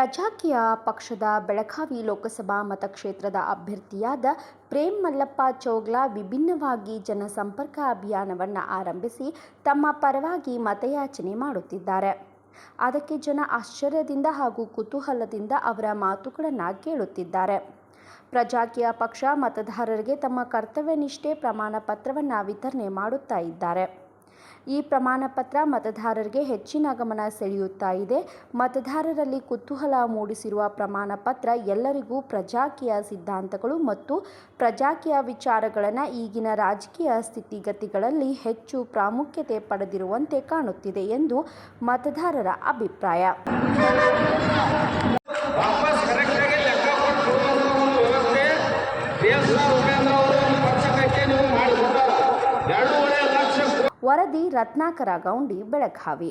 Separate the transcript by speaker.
Speaker 1: ಪ್ರಜಾಕೀಯ ಪಕ್ಷದ ಬೆಳಗಾವಿ ಲೋಕಸಭಾ ಮತಕ್ಷೇತ್ರದ ಅಭ್ಯರ್ಥಿಯಾದ ಪ್ರೇಮ್ ಮಲ್ಲಪ್ಪ ಚೋಗ್ಲಾ ವಿಭಿನ್ನವಾಗಿ ಜನಸಂಪರ್ಕ ಅಭಿಯಾನವನ್ನು ಆರಂಭಿಸಿ ತಮ್ಮ ಪರವಾಗಿ ಮತಯಾಚನೆ ಮಾಡುತ್ತಿದ್ದಾರೆ. ಅದಕ್ಕೆ ಜನ ಆಶ್ಚರ್ಯದಿಂದ ಹಾಗೂ ಕುತೂಹಲದಿಂದ ಅವರ ಮಾತುಗಳನ್ನು ಕೇಳುತ್ತಿದ್ದಾರೆ. ಪ್ರಜಾಕೀಯ ಪಕ್ಷ ಮತದಾರರಿಗೆ ತಮ್ಮ ಕರ್ತವ್ಯ ನಿಷ್ಠೆ ಪ್ರಮಾಣ ಪತ್ರವನ್ನು ವಿತರಣೆ ಮಾಡುತ್ತಾ ಇದ್ದಾರೆ. ಈ ಪ್ರಮಾಣ ಪತ್ರ ಮತದಾರರಿಗೆ ಹೆಚ್ಚಿನ ಗಮನ ಸೆಳೆಯುತ್ತಾ ಇದೆ. ಮತದಾರರಲ್ಲಿ ಕುತೂಹಲ ಮೂಡಿಸಿರುವ ಪ್ರಮಾಣ ಪತ್ರ ಎಲ್ಲರಿಗೂ ಪ್ರಜಾಕೀಯ ಸಿದ್ಧಾಂತಗಳು ಮತ್ತು ಪ್ರಜಾಕೀಯ ವಿಚಾರಗಳನ್ನು ಈಗಿನ ರಾಜಕೀಯ ಸ್ಥಿತಿಗತಿಗಳಲ್ಲಿ ಹೆಚ್ಚು ಪ್ರಾಮುಖ್ಯತೆ ಪಡೆದಿರುವಂತೆ ಕಾಣುತ್ತಿದೆ ಎಂದು ಮತದಾರರ ಅಭಿಪ್ರಾಯ.
Speaker 2: ವಾಪಸ್
Speaker 1: ವರದಿ ರತ್ನಾಕರ ಗೌಂಡಿ ಬೆಳಗಾವಿ